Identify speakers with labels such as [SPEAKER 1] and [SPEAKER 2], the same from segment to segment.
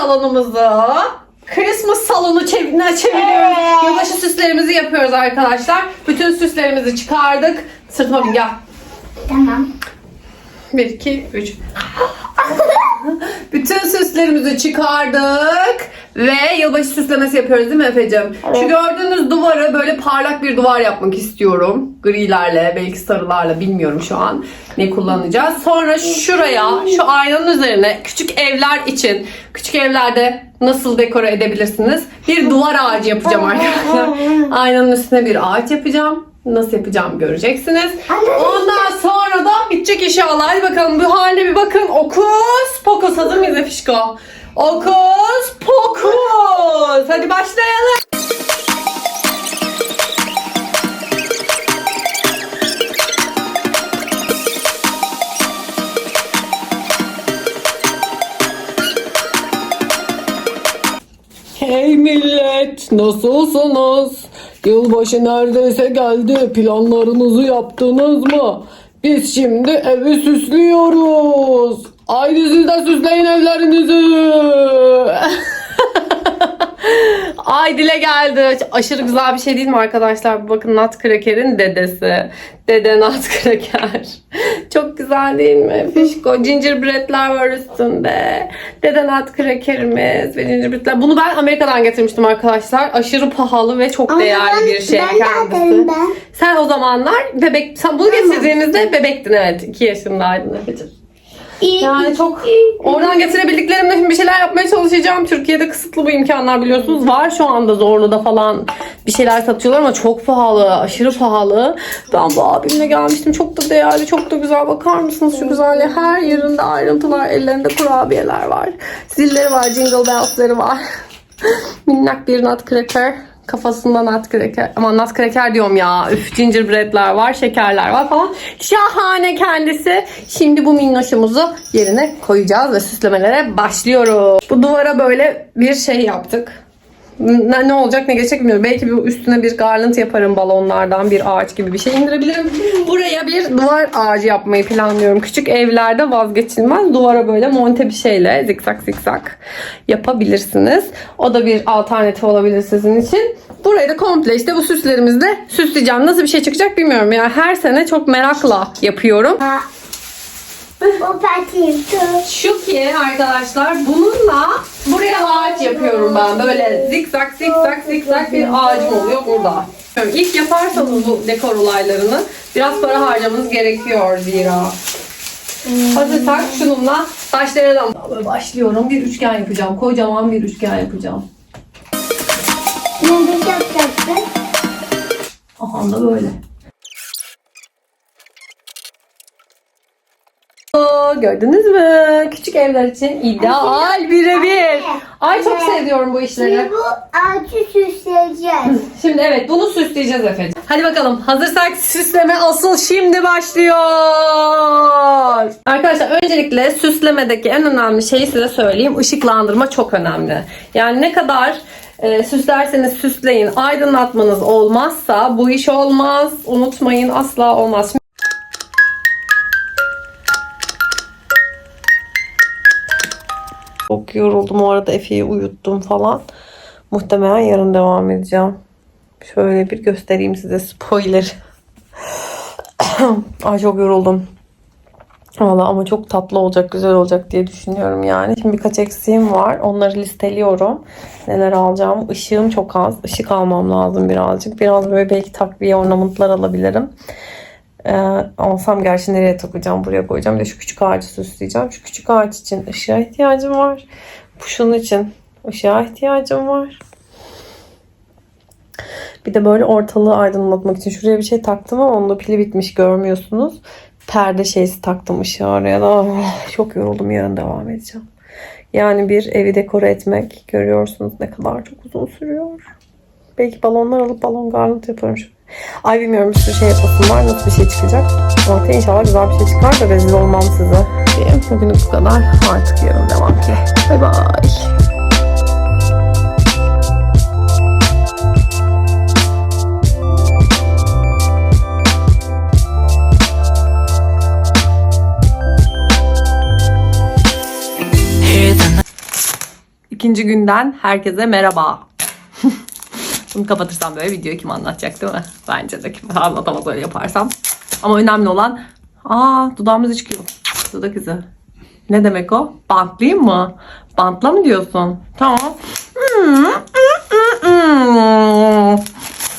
[SPEAKER 1] salonumuzu Christmas salonu çev- çeviriyoruz. Yılbaşı süslerimizi yapıyoruz arkadaşlar. Bütün süslerimizi çıkardık. Sırtıma bin gel.
[SPEAKER 2] Tamam.
[SPEAKER 1] 1, 2, 3. Bütün süslerimizi çıkardık ve yılbaşı süslemesi yapıyoruz değil mi Efe'cim? Şu gördüğünüz duvarı böyle parlak bir duvar yapmak istiyorum. Grilerle, belki sarılarla bilmiyorum şu an ne kullanacağız. Sonra şuraya, şu aynanın üzerine küçük evler için, küçük evlerde nasıl dekore edebilirsiniz? Bir duvar ağacı yapacağım arkadaşlar. Aynanın üstüne bir ağaç yapacağım. Nasıl yapacağım göreceksiniz. Ondan sonra da bitecek inşallah. Hadi bakalım bu haline bir bakın. Okus pokus hazır mıyız Efişko? Okus pokus. Hadi başlayalım. Hey millet nasılsınız? Yılbaşı neredeyse geldi. Planlarınızı yaptınız mı? Biz şimdi evi süslüyoruz. Haydi siz de süsleyin evlerinizi. Ay dile geldi. Aşırı güzel bir şey değil mi arkadaşlar? Bakın Nutcracker'in dedesi. Dede Nutcracker. Çok güzel değil mi? Fişko. Gingerbread'ler var üstünde. Dede Nutcracker'imiz ve gingerbread'ler. Bunu ben Amerika'dan getirmiştim arkadaşlar. Aşırı pahalı ve çok değerli bir şey
[SPEAKER 2] ben
[SPEAKER 1] kendisi.
[SPEAKER 2] atarım ben.
[SPEAKER 1] Sen o zamanlar bebek, sen bunu getirdiğinizde bebektin evet. 2 yaşındaydın Efe'cim. Yani çok oradan getirebildiklerimle şimdi bir şeyler yapmaya çalışacağım. Türkiye'de kısıtlı bu imkanlar biliyorsunuz. Var şu anda Zorlu'da falan bir şeyler satıyorlar ama çok pahalı. Aşırı pahalı. Ben bu abimle gelmiştim. Çok da değerli, çok da güzel. Bakar mısınız şu güzelliğe? Her yerinde ayrıntılar. Ellerinde kurabiyeler var. Zilleri var, jingle bells'leri var. Minnak bir nutcracker. Kafasında nutcracker. Ama nutcracker diyorum ya. Üf gingerbread'ler var, şekerler var falan. Şahane kendisi. Şimdi bu minnoşumuzu yerine koyacağız ve süslemelere başlıyoruz. Bu duvara böyle bir şey yaptık. Ne, ne olacak ne geçecek bilmiyorum. Belki bir üstüne bir garland yaparım balonlardan bir ağaç gibi bir şey indirebilirim. Buraya bir duvar ağacı yapmayı planlıyorum. Küçük evlerde vazgeçilmez duvara böyle monte bir şeyle zikzak zikzak yapabilirsiniz. O da bir alternatif olabilir sizin için. Burayı da komple işte bu süslerimizle süsleyeceğim. Nasıl bir şey çıkacak bilmiyorum. Yani her sene çok merakla yapıyorum. Şu ki arkadaşlar bununla buraya ben. Böyle zikzak zikzak zikzak bir ağacım oluyor burada. İlk yaparsanız bu dekor olaylarını biraz para harcamanız gerekiyor zira. Hazırsak şununla. Böyle başlıyorum. Bir üçgen yapacağım. Kocaman bir üçgen yapacağım.
[SPEAKER 2] Ne yapacaksın?
[SPEAKER 1] Aha da böyle. Gördünüz mü? Küçük evler için ideal birebir. Ay çok seviyorum bu işleri.
[SPEAKER 2] Şimdi bu ağacı süsleyeceğiz.
[SPEAKER 1] Şimdi evet bunu süsleyeceğiz efendim. Hadi bakalım hazırsak süsleme asıl şimdi başlıyor. Arkadaşlar öncelikle süslemedeki en önemli şeyi size söyleyeyim. Işıklandırma çok önemli. Yani ne kadar e, süslerseniz süsleyin aydınlatmanız olmazsa bu iş olmaz. Unutmayın asla olmaz. Çok yoruldum o arada Efe'yi uyuttum falan. Muhtemelen yarın devam edeceğim. Şöyle bir göstereyim size spoiler. Ay çok yoruldum. Valla ama çok tatlı olacak, güzel olacak diye düşünüyorum yani. Şimdi birkaç eksiğim var. Onları listeliyorum. Neler alacağım. Işığım çok az. Işık almam lazım birazcık. Biraz böyle belki takviye ornamentlar alabilirim. Ee, alsam gerçi nereye takacağım? Buraya koyacağım. Bir de şu küçük ağacı süsleyeceğim. Şu küçük ağaç için ışığa ihtiyacım var. Şunun için ışığa ihtiyacım var. Bir de böyle ortalığı aydınlatmak için şuraya bir şey taktım ama onda pili bitmiş görmüyorsunuz. Perde şeysi taktım ışığı oraya da. Ah, çok yoruldum yarın devam edeceğim. Yani bir evi dekore etmek görüyorsunuz ne kadar çok uzun sürüyor. Belki balonlar alıp balon garland yaparım. şu- Ay bilmiyorum bir sürü şey yapasım var. Nasıl bir şey çıkacak? Ortaya inşallah güzel bir şey çıkar da rezil olmam size. Diyeyim. Bugünlük bu kadar. Artık yarın devam ki. Bay bay. İkinci günden herkese merhaba. Bunu kapatırsam böyle videoyu kim anlatacak değil mi? Bence de kim anlatamaz öyle yaparsam. Ama önemli olan aa dudağımız çıkıyor. Dudak izi. Ne demek o? Bantlayayım mı? Bantla mı diyorsun? Tamam.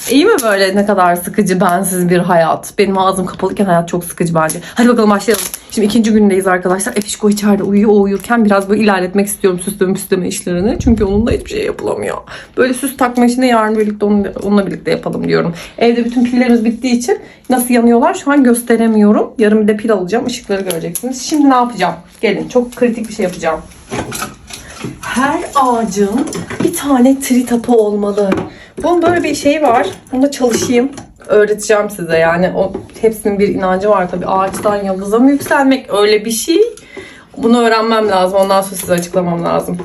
[SPEAKER 1] İyi mi böyle ne kadar sıkıcı bensiz bir hayat? Benim ağzım kapalıyken hayat çok sıkıcı bence. Hadi bakalım başlayalım. Şimdi ikinci gündeyiz arkadaşlar. Efişko içeride uyuyor. O uyurken biraz böyle ilerletmek istiyorum süsleme püsleme işlerini. Çünkü onunla hiçbir şey yapılamıyor. Böyle süs takma işini yarın birlikte onunla, onunla birlikte yapalım diyorum. Evde bütün pillerimiz bittiği için nasıl yanıyorlar şu an gösteremiyorum. Yarın bir de pil alacağım. Işıkları göreceksiniz. Şimdi ne yapacağım? Gelin çok kritik bir şey yapacağım. Her ağacın bir tane tritapı olmalı. Bunun böyle bir şeyi var. Bunda çalışayım. Öğreteceğim size yani. O hepsinin bir inancı var tabii. Ağaçtan yıldıza mı yükselmek öyle bir şey. Bunu öğrenmem lazım. Ondan sonra size açıklamam lazım.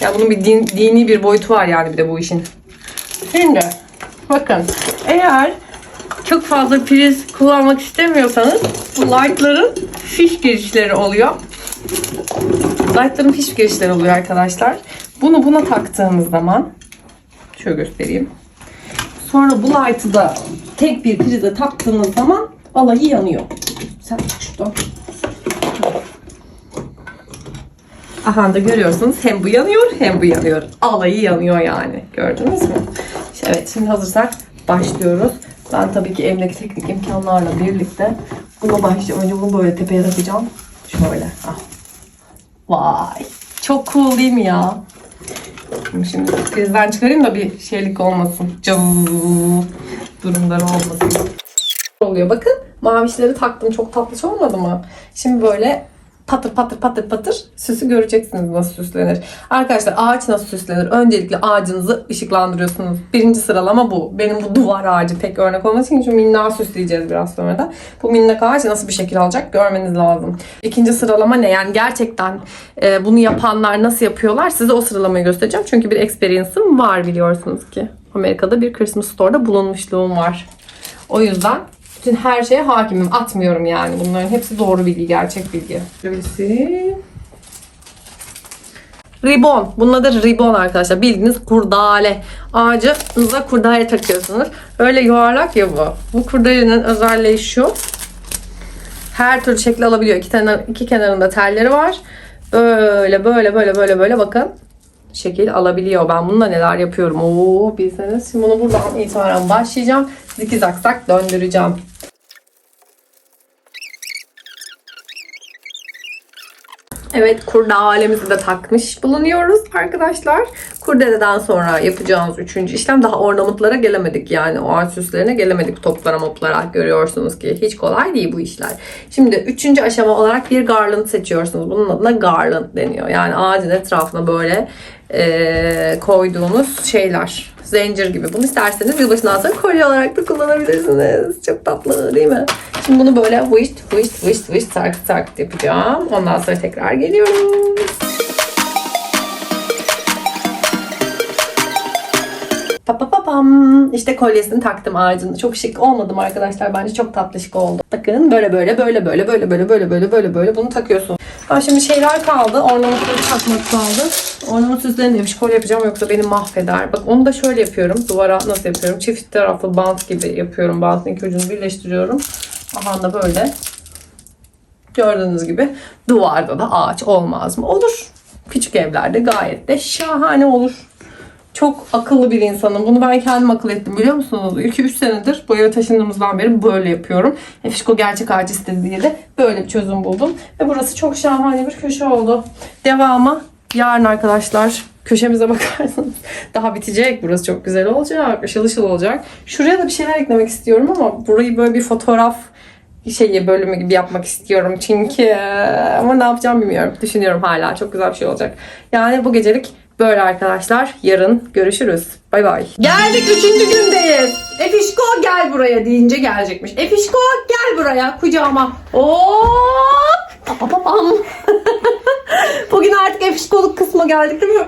[SPEAKER 1] Ya bunun bir din- dini bir boyutu var yani bir de bu işin. Şimdi bakın eğer çok fazla priz kullanmak istemiyorsanız bu light'ların fiş girişleri oluyor. Light'ların fiş girişleri oluyor arkadaşlar. Bunu buna taktığımız zaman şöyle göstereyim. Sonra bu light'ı da tek bir prize taktığınız zaman alayı yanıyor. Sen çık şuradan. Aha da görüyorsunuz hem bu yanıyor hem bu yanıyor. Alayı yanıyor yani. Gördünüz mü? Evet şimdi hazırsak başlıyoruz. Ben tabii ki evdeki teknik imkanlarla birlikte buna başlayacağım. Önce bunu böyle tepeye takacağım. Şöyle. Ah. Vay. Çok cool değil mi ya? Şimdi prizden çıkarayım da bir şeylik olmasın. Cız durumları olmasın. Oluyor bakın. Mavişleri taktım. Çok tatlış olmadı mı? Şimdi böyle patır patır patır patır süsü göreceksiniz nasıl süslenir. Arkadaşlar ağaç nasıl süslenir? Öncelikle ağacınızı ışıklandırıyorsunuz. Birinci sıralama bu. Benim bu duvar ağacı tek örnek olması için şu minnağı süsleyeceğiz biraz sonra da. Bu minnak ağaç nasıl bir şekil alacak görmeniz lazım. İkinci sıralama ne? Yani gerçekten e, bunu yapanlar nasıl yapıyorlar? Size o sıralamayı göstereceğim. Çünkü bir experience'ım var biliyorsunuz ki. Amerika'da bir Christmas store'da bulunmuşluğum var. O yüzden bütün her şeye hakimim. Atmıyorum yani. Bunların hepsi doğru bilgi, gerçek bilgi. Birisi. Ribon. Bunun adı ribon arkadaşlar. Bildiğiniz kurdale. Ağacınıza kurdale takıyorsunuz. Öyle yuvarlak ya bu. Bu kurdalenin özelliği şu. Her türlü şekli alabiliyor. İki, tane, iki kenarında telleri var. Böyle böyle böyle böyle böyle bakın. Şekil alabiliyor. Ben bununla neler yapıyorum. Oo bilseniz. Şimdi bunu buradan itibaren başlayacağım. Zikizaksak döndüreceğim. Evet kurdelemizi de takmış bulunuyoruz arkadaşlar. Kurdeleden sonra yapacağımız üçüncü işlem daha ornamentlara gelemedik yani o ağaç süslerine gelemedik toplara moplara görüyorsunuz ki hiç kolay değil bu işler. Şimdi üçüncü aşama olarak bir garland seçiyorsunuz. Bunun adına garland deniyor. Yani ağacın etrafına böyle eee, koyduğunuz şeyler. Zincir gibi. Bunu isterseniz yılbaşından sonra kolye olarak da kullanabilirsiniz. Çok tatlı değil mi? Şimdi bunu böyle wist wist wist wist sarkıt sarkıt yapacağım. Ondan sonra tekrar geliyorum. Pam. İşte kolyesini taktım ağacın. Çok şık olmadım arkadaşlar. Bence çok tatlı şık oldu. Bakın böyle böyle böyle böyle böyle böyle böyle böyle böyle böyle bunu takıyorsun. Ha şimdi şeyler kaldı. Ornamentları takmak kaldı. Ornament süslerini demiş kolye yapacağım yoksa beni mahveder. Bak onu da şöyle yapıyorum. Duvara nasıl yapıyorum? Çift taraflı bant gibi yapıyorum. Bantın iki ucunu birleştiriyorum. Aha da böyle. Gördüğünüz gibi duvarda da ağaç olmaz mı? Olur. Küçük evlerde gayet de şahane olur. Çok akıllı bir insanım. Bunu ben kendim akıl ettim biliyor musunuz? 2-3 senedir bu eve taşındığımızdan beri böyle yapıyorum. E, Fişko gerçek ağacı istedi diye de böyle bir çözüm buldum. Ve burası çok şahane bir köşe oldu. Devamı yarın arkadaşlar. Köşemize bakarsanız daha bitecek. Burası çok güzel olacak. Işıl ışıl olacak. Şuraya da bir şeyler eklemek istiyorum ama burayı böyle bir fotoğraf şeyi bölümü gibi yapmak istiyorum çünkü ama ne yapacağım bilmiyorum. Düşünüyorum hala. Çok güzel bir şey olacak. Yani bu gecelik böyle arkadaşlar. Yarın görüşürüz. Bay bay. Geldik üçüncü gündeyiz. Efişko gel buraya deyince gelecekmiş. Efişko gel buraya kucağıma. Hop. Papapam. Bugün artık efişkoluk kısmına geldik değil mi?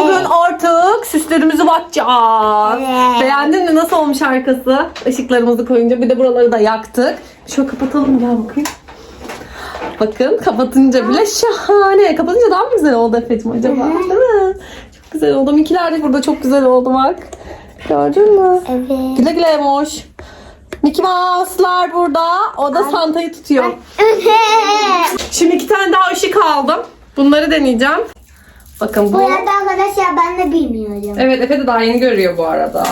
[SPEAKER 1] Bugün artık süslerimizi bakacağız.
[SPEAKER 2] Evet.
[SPEAKER 1] Beğendin mi? Nasıl olmuş arkası? Işıklarımızı koyunca bir de buraları da yaktık. Şöyle kapatalım gel bakayım. Bakın kapatınca bile şahane. Kapatınca daha mı güzel oldu Efe'cim acaba? Değil mi? Çok güzel oldu. Mikiler de burada çok güzel oldu bak. Gördün mü?
[SPEAKER 2] Evet.
[SPEAKER 1] Güle güle Emoş. Mickey Mouse'lar burada. O da Santa'yı tutuyor. Şimdi iki tane daha ışık aldım. Bunları deneyeceğim. Bakın bu.
[SPEAKER 2] Bu arada arkadaşlar ben de bilmiyorum.
[SPEAKER 1] Evet Efe de daha yeni görüyor bu arada.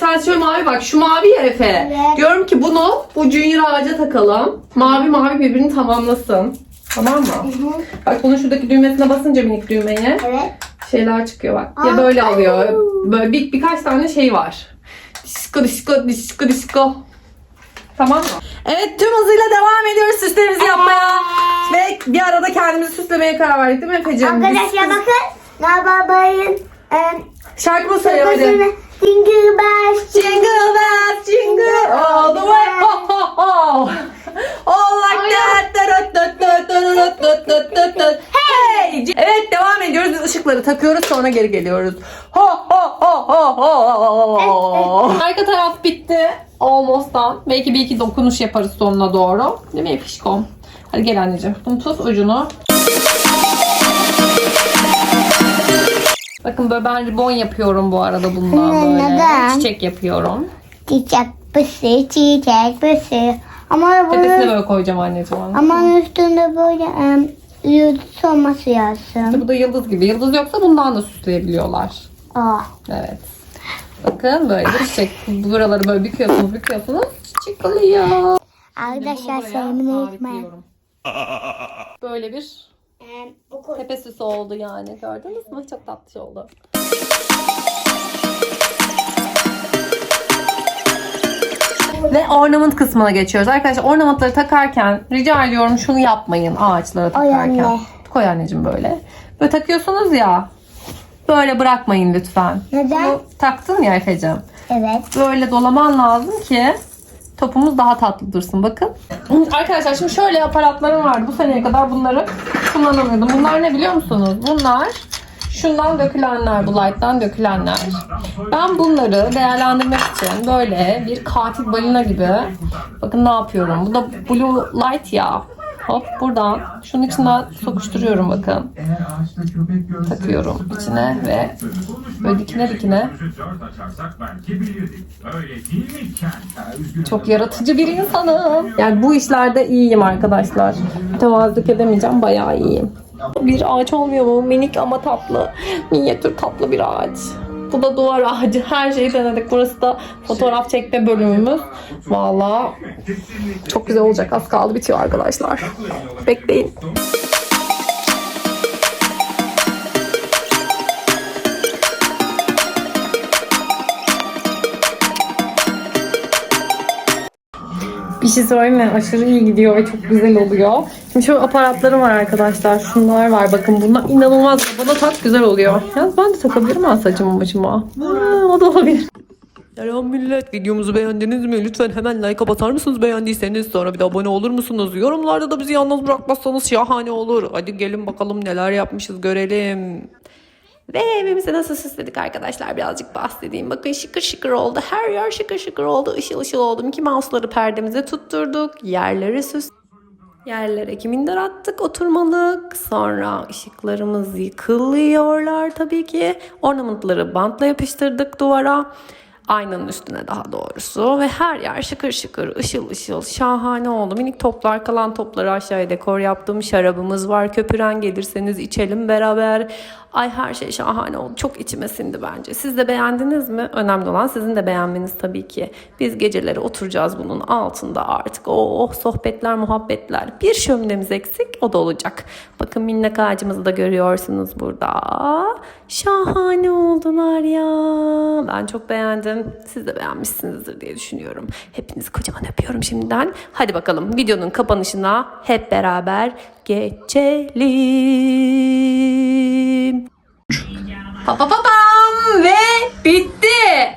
[SPEAKER 1] Sen şöyle mavi bak. Şu mavi ya Efe.
[SPEAKER 2] Evet.
[SPEAKER 1] Diyorum ki bunu bu junior ağaca takalım. Mavi mavi birbirini tamamlasın. Tamam mı?
[SPEAKER 2] Hı.
[SPEAKER 1] Bak bunun şuradaki düğmesine basınca minik düğmeye
[SPEAKER 2] Evet.
[SPEAKER 1] şeyler çıkıyor bak. Ya
[SPEAKER 2] Aa,
[SPEAKER 1] böyle
[SPEAKER 2] ay.
[SPEAKER 1] alıyor. Böyle bir, birkaç tane şey var. Disko disko disko disko. Tamam mı? Evet tüm hızıyla devam ediyoruz süslerimizi yapmaya. Ve bir arada kendimizi süslemeye karar verdik değil mi Efe'ciğim? Biz-
[SPEAKER 2] Arkadaşlar bakın. Nababayın
[SPEAKER 1] Şarkımı söyle hadi.
[SPEAKER 2] Jingle bells.
[SPEAKER 1] Jingle bells, jingle all the way. Ho ho ho. All like that. Hey. Evet devam ediyoruz. Biz ışıkları takıyoruz sonra geri geliyoruz. Ho ho ho ho ho. Arka taraf bitti. Almost'tan. Belki bir iki dokunuş yaparız sonuna doğru. Değil mi Fişkom? Hadi gel anneciğim. Bunu tut ucunu. Bakın böyle ben ribon yapıyorum bu arada bundan böyle.
[SPEAKER 2] neden?
[SPEAKER 1] Çiçek yapıyorum.
[SPEAKER 2] Çiçek pısı, çiçek pısı. Ama
[SPEAKER 1] Tepesine
[SPEAKER 2] bunun,
[SPEAKER 1] böyle koyacağım anneciğim onu.
[SPEAKER 2] ama üstünde böyle um, yıldız olması lazım.
[SPEAKER 1] Bu da yıldız gibi. Yıldız yoksa bundan da süsleyebiliyorlar.
[SPEAKER 2] Aa.
[SPEAKER 1] Evet. Bakın böyle bir çiçek. Buraları böyle büküyorsunuz büküyorsunuz. Çiçek oluyor.
[SPEAKER 2] Arkadaşlar unutmayın.
[SPEAKER 1] sabitliyorum. Böyle bir
[SPEAKER 2] Um, oku-
[SPEAKER 1] tepe süsü oldu yani. Gördünüz mü? Çok tatlı oldu. Ve ornament kısmına geçiyoruz. Arkadaşlar ornamentları takarken rica ediyorum şunu yapmayın ağaçlara takarken.
[SPEAKER 2] anne.
[SPEAKER 1] Koy anneciğim böyle. Böyle takıyorsunuz ya. Böyle bırakmayın lütfen.
[SPEAKER 2] Neden?
[SPEAKER 1] Bunu taktın ya Efe'cim.
[SPEAKER 2] Evet.
[SPEAKER 1] Böyle dolaman lazım ki topumuz daha tatlı dursun. Bakın. Arkadaşlar şimdi şöyle aparatlarım vardı. Bu seneye kadar bunları kullanamıyordum. Bunlar ne biliyor musunuz? Bunlar şundan dökülenler, bu light'tan dökülenler. Ben bunları değerlendirmek için böyle bir katil balina gibi bakın ne yapıyorum. Bu da blue light ya. Hop buradan şunun içinden sokuşturuyorum bakın. Takıyorum içine ve böyle dikine dikine Çok yaratıcı bir insanım. Yani bu işlerde iyiyim arkadaşlar. Tevazzuk edemeyeceğim. Bayağı iyiyim. Bir ağaç olmuyor mu? Minik ama tatlı. Minyatür tatlı bir ağaç. Bu da duvar ağacı. Her şeyi denedik. Burası da fotoğraf çekme bölümümüz. Valla çok güzel olacak. Az kaldı bitiyor arkadaşlar. Bekleyin. Bir şey söyleyeyim? Aşırı iyi gidiyor ve çok güzel oluyor. Şimdi şöyle aparatlarım var arkadaşlar. Şunlar var. Bakın bunlar inanılmaz. Bana tak güzel oluyor. Yalnız ben de takabilirim ha saçımı başıma. O da olabilir. Selam millet. Videomuzu beğendiniz mi? Lütfen hemen like'a basar mısınız beğendiyseniz? Sonra bir de abone olur musunuz? Yorumlarda da bizi yalnız bırakmazsanız şahane olur. Hadi gelin bakalım neler yapmışız görelim. Ve evimizi nasıl süsledik arkadaşlar birazcık bahsedeyim. Bakın şıkır şıkır oldu. Her yer şıkır şıkır oldu. Işıl ışıl oldu. Mickey Mouse'ları perdemize tutturduk. Yerleri süs Yerlere kiminder attık oturmalık. Sonra ışıklarımız yıkılıyorlar tabii ki. Ornamentları bantla yapıştırdık duvara. Aynanın üstüne daha doğrusu. Ve her yer şıkır şıkır, ışıl ışıl, şahane oldu. Minik toplar, kalan topları aşağıya dekor yaptım. Şarabımız var. Köpüren gelirseniz içelim beraber. Ay her şey şahane oldu. Çok içime sindi bence. Siz de beğendiniz mi? Önemli olan sizin de beğenmeniz tabii ki. Biz geceleri oturacağız bunun altında artık. Oh sohbetler, muhabbetler. Bir şöminemiz eksik o da olacak. Bakın minnak ağacımızı da görüyorsunuz burada. Şahane oldular ya. Ben çok beğendim. Siz de beğenmişsinizdir diye düşünüyorum. Hepinizi kocaman öpüyorum şimdiden. Hadi bakalım videonun kapanışına hep beraber geçelim. Pa pa pa ve bitti.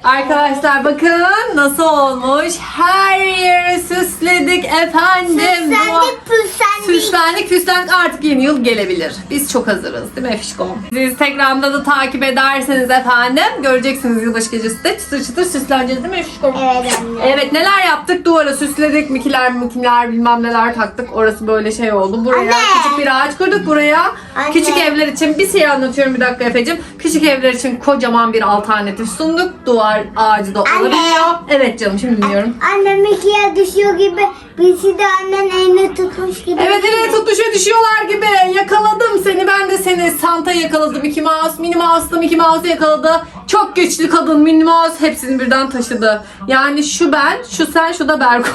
[SPEAKER 1] Arkadaşlar bakın nasıl olmuş. Her yeri süsledik efendim.
[SPEAKER 2] Süslendik püslendik.
[SPEAKER 1] Süslendik püslendik artık yeni yıl gelebilir. Biz çok hazırız değil mi Efişkom? Siz Instagram'da da takip ederseniz efendim göreceksiniz yılbaşı gecesi de çıtır çıtır süsleneceğiz değil mi Efişkom?
[SPEAKER 2] Evet anne.
[SPEAKER 1] Evet neler yaptık? Duvara süsledik, mikiler mikiler bilmem neler taktık. Orası böyle şey oldu. Buraya
[SPEAKER 2] Anne.
[SPEAKER 1] küçük bir ağaç kurduk. Buraya
[SPEAKER 2] Anne.
[SPEAKER 1] küçük evler için bir şey anlatıyorum bir dakika Efe'cim. Küçük evler için kocaman bir alternatif sunduk. Duvar ağacı da
[SPEAKER 2] Anne.
[SPEAKER 1] olabiliyor. Evet canım şimdi dinliyorum.
[SPEAKER 2] Annem ikiye düşüyor gibi birisi de annen elini tutmuş gibi.
[SPEAKER 1] Evet evet tutuşa düşüyorlar gibi. Yakaladım seni ben de seni. Santa yakaladım. Mickey Mouse, Minnie Mouse da Mickey Mouse'u yakaladı. Çok güçlü kadın Minnie Mouse hepsini birden taşıdı. Yani şu ben, şu sen, şu da Berko.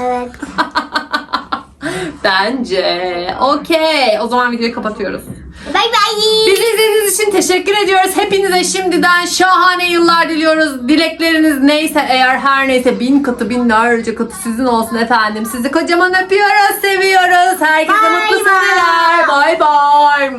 [SPEAKER 2] Evet.
[SPEAKER 1] Bence. Okey. O zaman videoyu kapatıyoruz.
[SPEAKER 2] Bay bay.
[SPEAKER 1] Bizi izlediğiniz için teşekkür ediyoruz. Hepinize şimdiden şahane yıllar diliyoruz. Dilekleriniz neyse eğer her neyse bin katı binlerce katı sizin olsun efendim. Sizi kocaman öpüyoruz, seviyoruz. Herkese
[SPEAKER 2] Bay
[SPEAKER 1] mutlu
[SPEAKER 2] bay.
[SPEAKER 1] seneler. Bay bay.